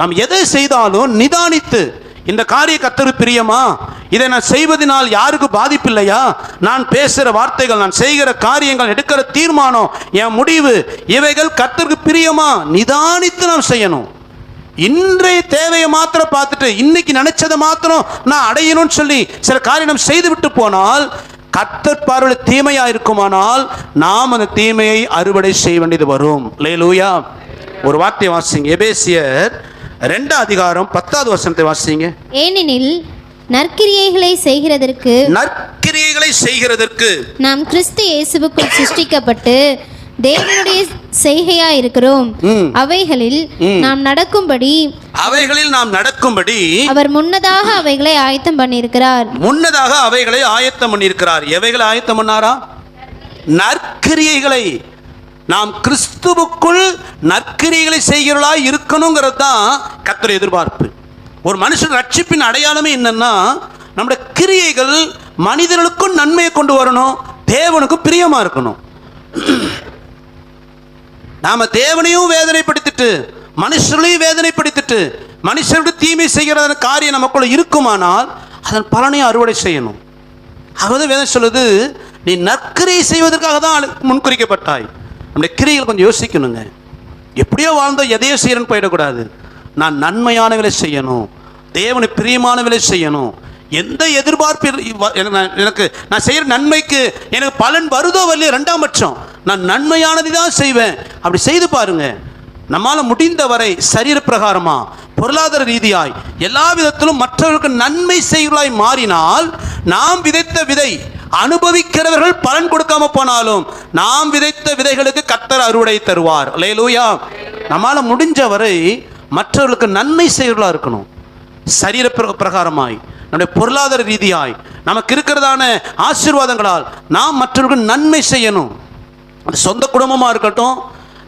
நாம் எதை செய்தாலும் நிதானித்து இந்த காரிய கத்தரு பிரியமா? இதை நான் செய்வதனால் யாருக்கு பாதிப்பு இல்லையா நான் பேசுகிற வார்த்தைகள் நான் செய்கிற காரியங்கள் எடுக்கிற தீர்மானம் என் முடிவு இவைகள் கத்தருக்கு பிரியமா? நிதானித்து நாம் செய்யணும். இன்றைய தேவையை மாத்திரம் பார்த்துட்டு இன்னைக்கு நினைச்சதை மாத்திரம் நான் அடையணும்னு சொல்லி சில காரியம் செய்து விட்டு போனால் கத்தர் பார்வையில் தீமையா இருக்குமானால் நாம் அந்த தீமையை அறுவடை செய்ய வேண்டியது வரும். லேலூயா ஒரு வார்த்தை வாசிங்க. எபேசியர் ரெண்டாம் அதிகாரம் பத்தாவது வசனத்தை வாசிங்க. ஏனெனில் நற்கிரியைகளை செய்கிறதற்கு நற்கிரியைகளை செய்கிறதற்கு. நாம் கிறிஸ்து இயேசுவுக்குள் சிருஷ்டிக்கப்பட்டு தேவனுடைய செய்கையா இருக்கிறோம். அவைகளில் நாம் நடக்கும்படி அவைகளில் நாம் நடக்கும்படி அவர் முன்னதாக அவைகளை ஆயத்தம் பண்ணியிருக்கிறார். முன்னதாக அவைகளை ஆயத்தம் பண்ணியிருக்கிறார். எவைகளை ஆயத்தம் பண்ணாரா? நற்கிரியைகளை. நாம் கிறிஸ்துவுக்குள் நற்கிரிகளை செய்கிறவர்களாய் இருக்கணுங்கிறது தான் கத்திர எதிர்பார்ப்பு. ஒரு மனுஷன் ரட்சிப்பின் அடையாளமே என்னன்னா நம்முடைய கிரியைகள் மனிதர்களுக்கும் நன்மையை கொண்டு வரணும் தேவனுக்கும் பிரியமாக இருக்கணும். நாம் தேவனையும் வேதனைப்படுத்திட்டு மனுஷர்களையும் வேதனைப்படுத்திட்டு மனுஷர்களுக்கு தீமை செய்கிற காரியம் நமக்குள்ள இருக்குமானால் அதன் பலனையும் அறுவடை செய்யணும். அதாவது வேதம் சொல்லுது நீ நற்கரை செய்வதற்காக தான் முன்குறிக்கப்பட்டாய் நம்முடைய கிரிகள் கொஞ்சம் யோசிக்கணுங்க. எப்படியோ வாழ்ந்தோ எதையோ செய்யறன்னு போயிடக்கூடாது. நான் நன்மையானவளை செய்யணும். தேவனை பிரியமானவளை செய்யணும். எந்த எதிர்பார்ப்பு எனக்கு நான்- செய்கிற நன்மைக்கு எனக்கு பலன் வருதோ வரலையோ ரெண்டாம் பட்சம். நான் நன்மையானதை தான் செய்வேன். அப்படி செய்து பாருங்க. நம்மால் முடிந்த வரை சரீர பொருளாதார ரீதியாய் எல்லா விதத்திலும் மற்றவர்களுக்கு நன்மை செய்வர்களாய் மாறினால் நாம் விதைத்த விதை அனுபவிக்கிறவர்கள் பலன் கொடுக்காம போனாலும் நாம் விதைத்த விதைகளுக்கு கத்தர் அறுவடை தருவார். லேலூயா நம்மால் முடிஞ்ச வரை மற்றவர்களுக்கு நன்மை செய்வர்களாக இருக்கணும். சரீர பிரகாரமாய் நம்முடைய பொருளாதார ரீதியாய் நமக்கு இருக்கிறதான ஆசீர்வாதங்களால் நாம் மற்றவர்களுக்கு நன்மை செய்யணும். சொந்த குடும்பமாக இருக்கட்டும்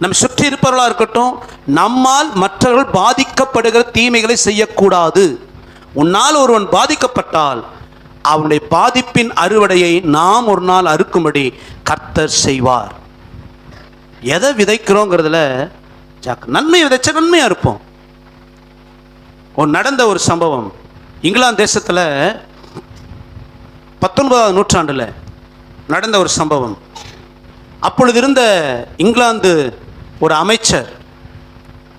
நம் சுற்றி இருப்பவர்களாக இருக்கட்டும் நம்மால் மற்றவர்கள் பாதிக்கப்படுகிற தீமைகளை செய்யக்கூடாது. உன்னால் ஒருவன் பாதிக்கப்பட்டால் அவனுடைய பாதிப்பின் அறுவடையை நாம் ஒரு நாள் அறுக்கும்படி கர்த்தர் செய்வார். எதை விதைக்கிறோங்கிறதுல நன்மை விதைச்ச நன்மையாக இருப்போம். ஒரு நடந்த ஒரு சம்பவம். இங்கிலாந்து தேசத்தில் பத்தொன்பதாவது நூற்றாண்டில் நடந்த ஒரு சம்பவம். அப்பொழுது இருந்த இங்கிலாந்து ஒரு அமைச்சர்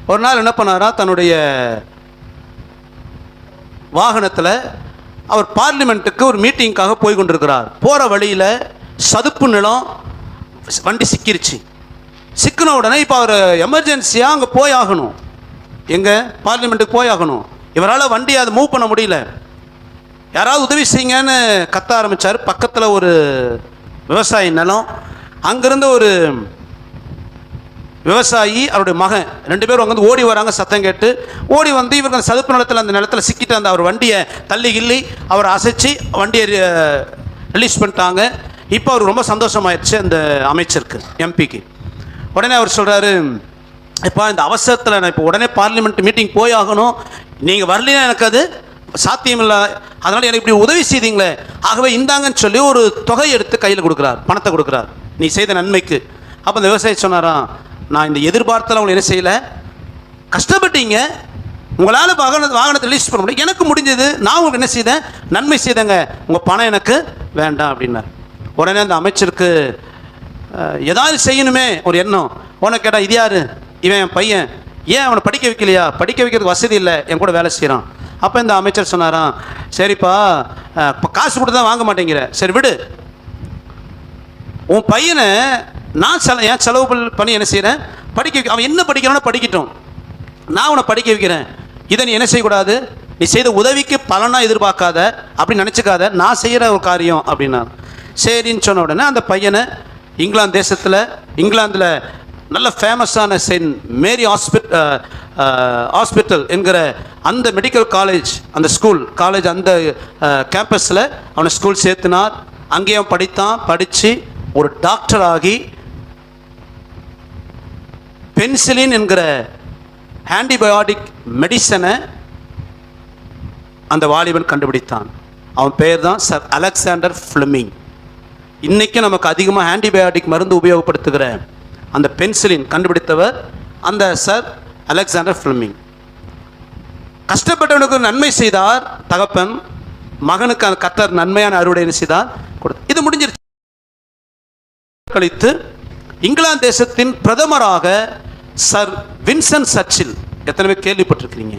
ஒரு நாள் என்ன பண்ணாரா தன்னுடைய வாகனத்தில் அவர் பார்லிமெண்ட்டுக்கு ஒரு மீட்டிங்காக போய் கொண்டிருக்கிறார் போகிற வழியில் சதுப்பு நிலம் வண்டி சிக்கிருச்சு. சிக்கின உடனே இப்போ அவர் எமர்ஜென்சியாக அங்கே போய் ஆகணும் எங்கே? பார்லிமெண்ட்டுக்கு போய் ஆகணும் இவரால் வண்டியை அதை மூவ் பண்ண முடியல. யாராவது உதவி செய்யுங்கன்னு கத்த ஆரம்பித்தார் பக்கத்தில் ஒரு விவசாய நிலம் அங்கேருந்து ஒரு விவசாயி அவருடைய மகன் ரெண்டு பேரும் அங்கேருந்து ஓடி வராங்க சத்தம் கேட்டு. ஓடி வந்து இவருக்கு அந்த சதுப்பு நிலத்தில் அந்த நிலத்தில் சிக்கிட்டு அந்த அவர் வண்டியை தள்ளி கிள்ளி அவரை அசைச்சு வண்டியை ரிலீஸ் பண்ணிட்டாங்க. இப்போ அவர் ரொம்ப சந்தோஷமாயிருச்சு அந்த அமைச்சருக்கு எம்பிக்கு உடனே அவர் சொல்கிறாரு இப்போ இந்த அவசரத்தில் நான் இப்போ உடனே பார்லிமெண்ட் மீட்டிங் போய் ஆகணும் நீங்கள் வரலைன்னா எனக்கு அது சாத்தியமில்லை. அதனால் எனக்கு இப்படி உதவி செய்தீங்களே. ஆகவே இந்தாங்கன்னு சொல்லி ஒரு தொகை எடுத்து கையில் கொடுக்குறார் பணத்தை கொடுக்குறார். நீ செய்த நன்மைக்கு. அப்போ அந்த விவசாயி சொன்னாராம் நான் இந்த எதிர்பார்த்தல உங்களை என்ன செய்யலை? கஷ்டப்பட்டீங்க. உங்களால் வாகன வாகனத்தை ரிலீஸ் பண்ண முடியும் எனக்கு முடிஞ்சது. நான் உங்களுக்கு என்ன செய்தேன்? நன்மை செய்தேங்க. உங்கள் பணம் எனக்கு வேண்டாம் அப்படின்னார். உடனே அந்த அமைச்சருக்கு ஏதாவது செய்யணுமே ஒரு எண்ணம். உனக்கு கேட்டால் இது யார்? இவன் என் பையன். ஏன் அவனை படிக்க வைக்கலையா? படிக்க வைக்கிறதுக்கு வசதி இல்லை. என் கூட வேலை செய்கிறான் அப்போ இந்த அமைச்சர் சொன்னாராம் சரிப்பா இப்போ காசு கொடுத்து தான் வாங்க மாட்டேங்கிற. சரி விடு. உன் பையனை நான் செல என் செலவு பல்- பண்ணி என்ன செய்கிறேன் படிக்க அவன் என்ன படிக்கிறானோ படிக்கட்டும். நான் அவனை படிக்க வைக்கிறேன். இதை நீ என்ன செய்யக்கூடாது? நீ செய்த உதவிக்கு பலனாக எதிர்பார்க்காத அப்படின்னு நினச்சிக்காத நான் செய்கிற ஒரு காரியம் அப்படின்னா சரின்னு சொன்ன உடனே அந்த பையனை இங்கிலாந்து தேசத்தில் இங்கிலாந்தில் நல்ல ஃபேமஸான செயின் மேரி ஹாஸ்பிட் ஹாஸ்பிட்டல் என்கிற அந்த மெடிக்கல் காலேஜ் அந்த ஸ்கூல் காலேஜ் அந்த கேம்பஸில் அவனை ஸ்கூல் சேர்த்துனார். அங்கேயும் படித்தான். படித்து ஒரு டாக்டர் ஆகி பென்சிலின் என்கிற ஆன்டிபயோட்டிக் மெடிசனை அந்த வாலிபன் கண்டுபிடித்தான். அவன் பெயர் தான் சர் அலெக்சாண்டர் ஃப்ளெமிங். இன்றைக்கும் நமக்கு அதிகமாக ஆன்டிபயோட்டிக் மருந்து உபயோகப்படுத்துகிற அந்த பென்சிலின் கண்டுபிடித்தவர் அந்த சர் அலெக்சாண்டர் ஃப்ளெமிங். கஷ்டப்பட்டவனுக்கு நன்மை செய்தார் தகப்பன். மகனுக்கு அந்த கத்தர் நன்மையான அறுவடை என்ன செய்தார். கொடுத்து இது முடிஞ்சிருச்சு. கழித்து இங்கிலாந்து தேசத்தின் பிரதமராக சர் வின்சன் சர்ச்சில் எத்தனை பேர் கேள்விப்பட்டிருக்கிறீங்க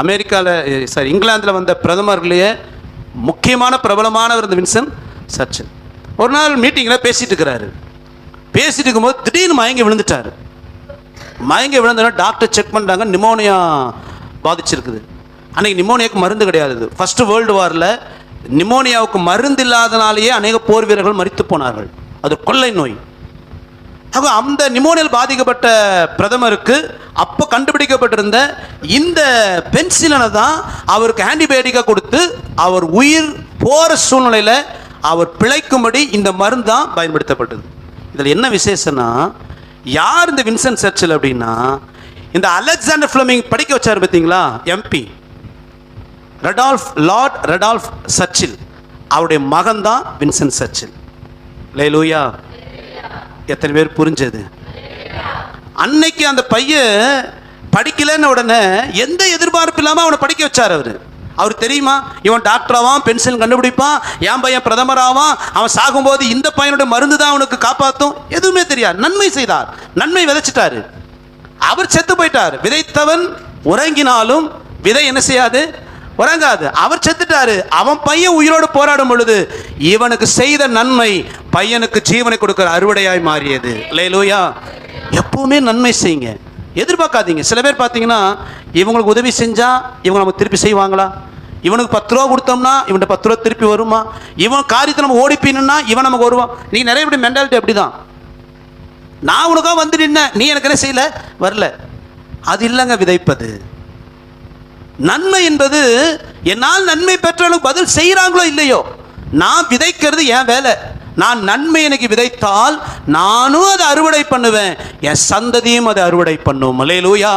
அமெரிக்காவில் சாரி இங்கிலாந்தில் வந்த பிரதமர்களையே முக்கியமான பிரபலமானவர் இந்த வின்சன் சர்ச்சில். ஒரு நாள் மீட்டிங்கில் பேசிட்டு இருக்கிறாரு. பேசிட்டு இருக்கும்போது திடீர்னு மயங்கி விழுந்துட்டார். மயங்கி விழுந்தோன்னா டாக்டர் செக் பண்ணுறாங்க நிமோனியா பாதிச்சிருக்குது. அன்றைக்கி நிமோனியாவுக்கு மருந்து கிடையாது ஃபஸ்ட்டு வேர்ல்டு வாரில் நிமோனியாவுக்கு மருந்து இல்லாதனாலேயே அநேக போர் வீரர்கள் மறித்து போனார்கள். அது கொள்ளை நோய். ஆக அந்த நிமோனியல் பாதிக்கப்பட்ட பிரதமருக்கு அப்போ கண்டுபிடிக்கப்பட்டிருந்த இந்த பென்சிலனை தான் அவருக்கு ஆன்டிபயோட்டிக்காக கொடுத்து அவர் உயிர் போகிற சூழ்நிலையில் அவர் பிழைக்கும்படி இந்த மருந்து தான் பயன்படுத்தப்பட்டது. இதில் என்ன விசேஷம்னா யார் இந்த வின்சென்ட் சர்ச்சில் அப்படின்னா இந்த அலெக்சாண்டர் ஃப்ளமிங் படிக்க வச்சார் பார்த்தீங்களா? எம்பி ரெடால்ஃப் லார்ட் ரெடால்ஃப் சர்ச்சில். அவருடைய மகன் தான் வின்சென்ட் சர்ச்சில். லேலூயா. எத்தனை பேர் புரிஞ்சது? அன்னைக்கு அந்த பையன் படிக்கலன்னு உடனே எந்த எதிர்பார்ப்பு இல்லாமல் அவனை படிக்க வச்சார் அவர். அவர் தெரியுமா? இவன் டாக்டர் ஆவான் பென்சில் கண்டுபிடிப்பான் என் பையன் பிரதமர் ஆவான் அவன் சாகும்போது இந்த பையனோட மருந்து தான் அவனுக்கு காப்பாற்றும் எதுவுமே தெரியாது. நன்மை செய்தார். நன்மை விதைச்சிட்டாரு. அவர் செத்து போயிட்டார். விதைத்தவன் உறங்கினாலும் விதை என்ன செய்யாது? உறங்காது. அவர் செத்துட்டாரு. அவன் பையன் உயிரோடு போராடும் பொழுது இவனுக்கு செய்த நன்மை பையனுக்கு ஜீவனை கொடுக்கிற அறுவடையாய் மாறியது. லேலூயா எப்பவுமே நன்மை செய்யுங்க. எதிர்பார்க்காதீங்க. சில பேர் பார்த்தீங்கன்னா இவங்களுக்கு உதவி செஞ்சா இவங்க நமக்கு திருப்பி செய்வாங்களா? இவனுக்கு பத்து ரூபா கொடுத்தோம்னா இவன்கிட்ட பத்து ரூபா திருப்பி வருமா? இவன் காரியத்தை நம்ம ஓடிப்பின்னா இவன் நமக்கு வருவான். நீ நிறைய பேர் மென்டாலிட்டி அப்படி தான் நான் உனக்காக வந்து நின்ன நீ எனக்கு என்ன செய்யல? வரல. அது இல்லைங்க விதைப்பது. நன்மை என்பது என்னால் நன்மை பெற்றாலும் பதில் செய்கிறாங்களோ இல்லையோ நான் விதைக்கிறது என் வேலை. நான் நன்மை எனக்கு விதைத்தால் நானும் அதை அறுவடை பண்ணுவேன். என் சந்ததியும் அதை அறுவடை பண்ணும். மலையிலூயா